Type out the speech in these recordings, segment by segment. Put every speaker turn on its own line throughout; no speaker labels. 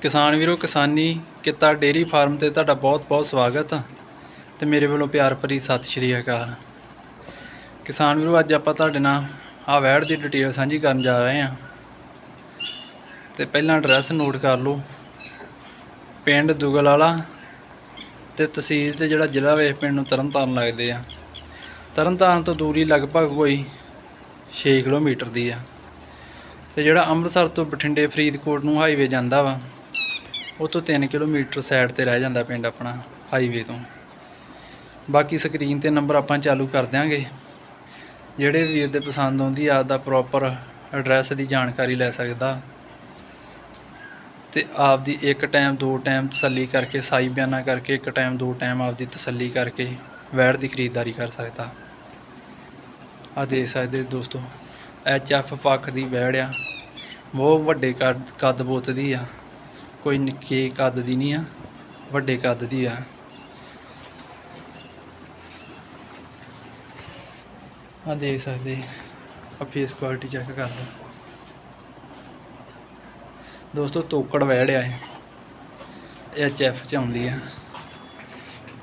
ਕਿਸਾਨ ਵੀਰੋ, ਕਿਸਾਨੀ ਕਿੱਤਾ ਡੇਰੀ ਫਾਰਮ ਤੇ ਤੁਹਾਡਾ ਬਹੁਤ-ਬਹੁਤ ਸਵਾਗਤ ਆ ਤੇ ਮੇਰੇ ਵੱਲੋਂ ਪਿਆਰ ਭਰੀ ਸਤਿ ਸ਼੍ਰੀ ਅਕਾਲ। ਕਿਸਾਨ ਵੀਰੋ, ਅੱਜ ਆਪਾਂ ਤੁਹਾਡੇ ਨਾਲ ਆ ਵੈੜ ਦੀ ਡਿਟੇਲ ਸਾਂਝੀ ਕਰਨ ਜਾ ਰਹੇ ਹਾਂ ਤੇ ਪਹਿਲਾਂ ਐਡਰੈਸ ਨੋਟ ਕਰ ਲਓ। ਪਿੰਡ ਦੁਗਲ ਵਾਲਾ ਤੇ ਤਹਿਸੀਲ ਤੇ ਜਿਹੜਾ ਜ਼ਿਲ੍ਹਾ ਵੇ ਪਿੰਡ ਨੂੰ ਤਰਨਤਾਰਨ ਲੱਗਦੇ ਆ। ਤਰਨਤਾਰਨ ਤੋਂ ਦੂਰੀ ਲਗਭਗ ਕੋਈ 6 ਕਿਲੋਮੀਟਰ ਦੀ ਆ। ਤੇ ਜਿਹੜਾ ਅੰਮ੍ਰਿਤਸਰ ਤੋਂ ਬਠਿੰਡੇ ਫਰੀਦਕੋਟ ਨੂੰ ਹਾਈਵੇ ਜਾਂਦਾ ਵਾ ਉਹ ਤੋਂ 3 ਕਿਲੋਮੀਟਰ ਸਾਈਡ ਤੇ ਰਹਿ ਜਾਂਦਾ ਪਿੰਡ ਆਪਣਾ ਹਾਈਵੇ ਤੋਂ। ਬਾਕੀ ਸਕਰੀਨ ਤੇ ਨੰਬਰ ਆਪਾਂ ਚਾਲੂ ਕਰ ਦਿਆਂਗੇ। ਜਿਹੜੇ ਵੀਰ ਦੇ ਪਸੰਦ ਆਉਂਦੀ ਆ ਦਾ ਪ੍ਰੋਪਰ ਐਡਰੈਸ ਦੀ ਜਾਣਕਾਰੀ ਲੈ ਸਕਦਾ। ਤੇ ਆਪਦੀ ਇੱਕ ਟਾਈਮ ਦੋ ਟਾਈਮ ਤਸੱਲੀ ਕਰਕੇ, ਸਾਈ ਬਿਆਨਾ ਕਰਕੇ, ਇੱਕ ਟਾਈਮ ਦੋ ਟਾਈਮ ਆਪਦੀ ਤਸੱਲੀ ਕਰਕੇ ਵੈੜ ਦੀ ਖਰੀਦਦਾਰੀ ਕਰ ਸਕਦਾ। ਆ ਦੇਖ ਸਕਦੇ ਦੋਸਤੋ, ਐਚ ਐਫ ਪੱਖ ਦੀ ਵੈੜ ਆ। ਬਹੁਤ ਵੱਡੇ ਕੱਦ ਕੱਦ ਬੋਤ ਦੀ ਆ। ਕੋਈ ਨਿੱਕੇ ਕੱਦ ਦੀ ਨਹੀਂ ਆ, ਵੱਡੇ ਕੱਦ ਦੀ ਆ। ਆ ਦੇਖ ਸਕਦੇ ਆ ਫੇਸ ਕੁਆਲਿਟੀ ਚੈੱਕ ਕਰ ਲਓ। ਦੋਸਤੋ, ਤੋਕੜ ਵੈੜ ਆ ਇਹ। ਐਚ ਐਫ ਚ ਆਉਂਦੀ ਆ।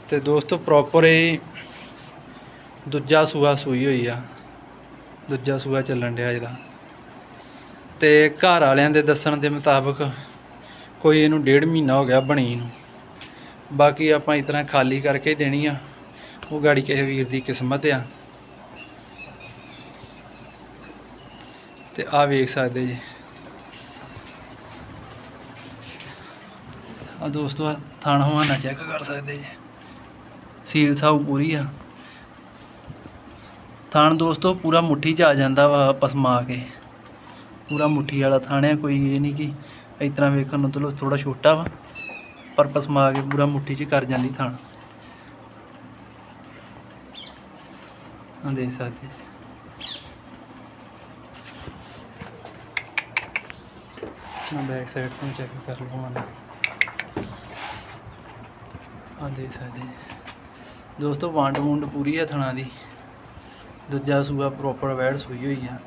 ਤੇ ਦੋਸਤੋ ਪ੍ਰੋਪਰ ਇਹ ਦੂਜਾ ਸੂਆ ਸੂਈ ਹੋਈ ਆ। ਦੂਜਾ ਸੂਆ ਚੱਲਣ ਡਿਆ ਇਹਦਾ। ਤੇ ਘਰ ਵਾਲਿਆਂ ਦੇ ਦੱਸਣ ਦੇ ਮੁਤਾਬਕ ਕੋਈ ਇਹਨੂੰ ਡੇਢ ਮਹੀਨਾ ਹੋ ਗਿਆ ਬਣੀ ਨੂੰ। ਬਾਕੀ ਆਪਾਂ ਇਸ ਤਰ੍ਹਾਂ ਖਾਲੀ ਕਰਕੇ ਦੇਣੀ ਆ। ਉਹ ਗਾੜੀ ਕਿਸੇ ਵੀਰ ਦੀ ਕਿਸਮਤ ਆ। ਤੇ ਆ ਵੇਖ ਸਕਦੇ ਜੀ। ਆ ਦੋਸਤੋ ਆ ਥਾਣ ਹਵਾਨਾ ਚੈੱਕ ਕਰ ਸਕਦੇ ਜੀ। ਸੀਲ ਸਾਊ ਪੂਰੀ ਆ। ਥਾਣ ਦੋਸਤੋ, ਪੂਰਾ ਮੁੱਠੀ 'ਚ ਆ ਜਾਂਦਾ ਵਾ ਪਸਮਾ ਕੇ। ਪੂਰਾ ਮੁੱਠੀ ਵਾਲਾ ਥਾਣ ਹੈ ਕੋਈ ਇਹ ਨਹੀਂ ਕਿ ਇਸ ਤਰ੍ਹਾਂ ਵੇਖਣ ਨੂੰ ਚਲੋ ਥੋੜਾ ਛੋਟਾ ਵਾ, ਪਰ ਪਸਮਾ ਕੇ ਪੂਰਾ ਮੁੱਠੀ 'ਚ ਕਰ ਜਾਂਦੀ ਥਾਣ ਆ ਦੇਖ ਸਕਦੇ ਮੈਂ ਬੈਕ ਸਾਈਡ ਤੋਂ ਚੈੱਕ ਕਰ ਲਵਾਂ ਆ ਦੇਖ ਸਕਦੇ ਦੋਸਤੋ, ਵੰਡ ਵੁੰਡ ਪੂਰੀ ਹੈ ਥਣਾ ਦੀ। ਦੂਜਾ ਸੂਆ ਪ੍ਰੋਪਰ ਵੈੜ ਸੂਈ ਹੋਈ ਆ।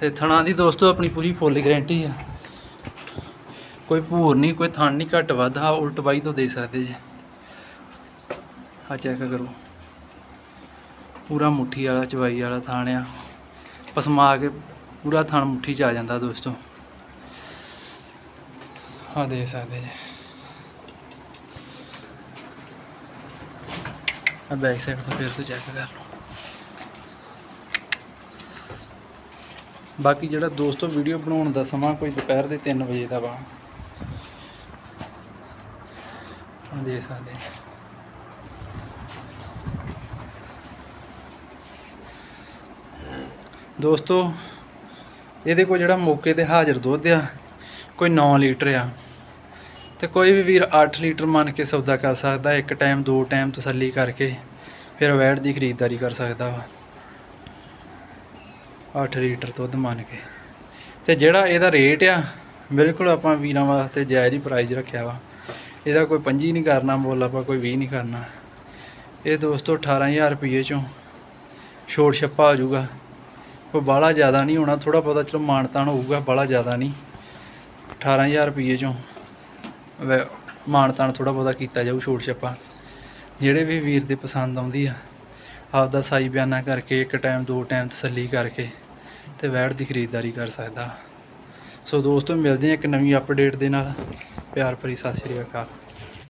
ਤੇ ਥਣਾ ਦੀ ਦੋਸਤੋ, ਆਪਣੀ ਪੂਰੀ ਫੁੱਲ ਗਾਰੰਟੀ ਆ। ਕੋਈ ਭੂਰ ਨਹੀਂ, ਕੋਈ ਥਣ ਨਹੀਂ, ਘੱਟ ਵੱਧ ਆ ਉਲਟ ਬਾਈ ਤੋਂ ਦੇ ਸਕਦੇ ਜੀ। ਆ ਚੈੱਕ ਕਰੋ। ਪੂਰਾ ਮੁੱਠੀ ਵਾਲਾ, ਚਵਾਈ ਵਾਲਾ ਥਾਣ ਆ। ਪਸਮਾ ਕੇ ਪੂਰਾ ਥਣ ਮੁੱਠੀ 'ਚ ਆ ਜਾਂਦਾ ਦੋਸਤੋ। ਆ ਦੇ ਸਕਦੇ ਜੀ। ਆ ਬੈਕ ਸਾਈਡ ਤੋਂ ਫਿਰ ਤੋਂ ਚੈੱਕ ਕਰ ਲਓ। ਬਾਕੀ ਜਿਹੜਾ ਦੋਸਤੋ ਵੀਡੀਓ ਬਣਾਉਣ ਦਾ ਸਮਾਂ ਕੋਈ ਦੁਪਹਿਰ ਦੇ 3 ਵਜੇ ਦਾ ਵਾ। ਆ ਦੇ ਸਕਦੇ ਦੋਸਤੋ, ਇਹਦੇ ਕੋਲ ਜਿਹੜਾ ਮੌਕੇ ਤੇ ਹਾਜ਼ਰ ਦੁੱਧ ਆ, ਕੋਈ 9 ਲੀਟਰ ਆ। ਤੇ ਕੋਈ ਵੀ ਵੀਰ 8 ਲੀਟਰ ਮੰਨ ਕੇ ਸੌਦਾ ਕਰ ਸਕਦਾ, ਇੱਕ ਟਾਈਮ ਦੋ ਟਾਈਮ ਤਸੱਲੀ ਕਰਕੇ ਫਿਰ ਵੈਟ ਦੀ ਖਰੀਦਦਾਰੀ ਕਰ ਸਕਦਾ ਵਾ। 8 ਲੀਟਰ ਦੁੱਧ ਮੰਨ ਕੇ। ਤੇ ਜਿਹੜਾ ਇਹਦਾ ਰੇਟ ਆ, ਬਿਲਕੁਲ ਆਪਾਂ ਵੀਰਾਂ ਵਾਸਤੇ ਜਾਇਜ਼ ਹੀ ਪ੍ਰਾਈਸ ਰੱਖਿਆ ਵਾ। ਇਹਦਾ ਕੋਈ 25 ਨਹੀਂ ਕਰਨਾ, ਮੁੱਲ ਆਪਾਂ ਕੋਈ 20 ਨਹੀਂ ਕਰਨਾ। ਇਹ ਦੋਸਤੋ 18000 ਰੁਪਏ ਚੋਂ ਛੋੜ ਛੱਪਾ ਆ ਜਾਊਗਾ। ਕੋਈ ਬਾਹਲਾ ਜ਼ਿਆਦਾ ਨਹੀਂ ਹੋਣਾ ਥੋੜਾ ਬਹੁਤਾ ਚਲੋ ਮਾਨਤਾਨ ਹੋਊਗਾ, ਬਾਹਲਾ ਜ਼ਿਆਦਾ ਨਹੀਂ। 18000 ਰੁਪਏ ਚੋਂ ਵੈ- ਮਾਨਤਾਨ ਥੋੜਾ ਬਹੁਤਾ ਕੀਤਾ ਜਾਊ ਛੋੜ ਛੱਪਾ। ਜਿਹੜੇ ਵੀ ਵੀਰ ਦੇ ਪਸੰਦ ਆਉਂਦੀ ਆ, ਆਪਦਾ ਸਾਈ ਬਿਆਨਾ ਕਰਕੇ, ਇੱਕ ਟਾਈਮ ਦੋ ਟਾਈਮ ਤਸੱਲੀ ਕਰਕੇ ਤੇ ਵੈੜ ਦੀ ਖਰੀਦਦਾਰੀ ਕਰ ਸਕਦਾ। ਸੋ ਦੋਸਤੋ ਮਿਲਦੇ ਹਾਂ ਇੱਕ ਨਵੀਂ ਅਪਡੇਟ ਦੇ ਨਾਲ। ਪਿਆਰ ਭਰੀ ਸਤਿ ਸ਼੍ਰੀ ਅਕਾਲ।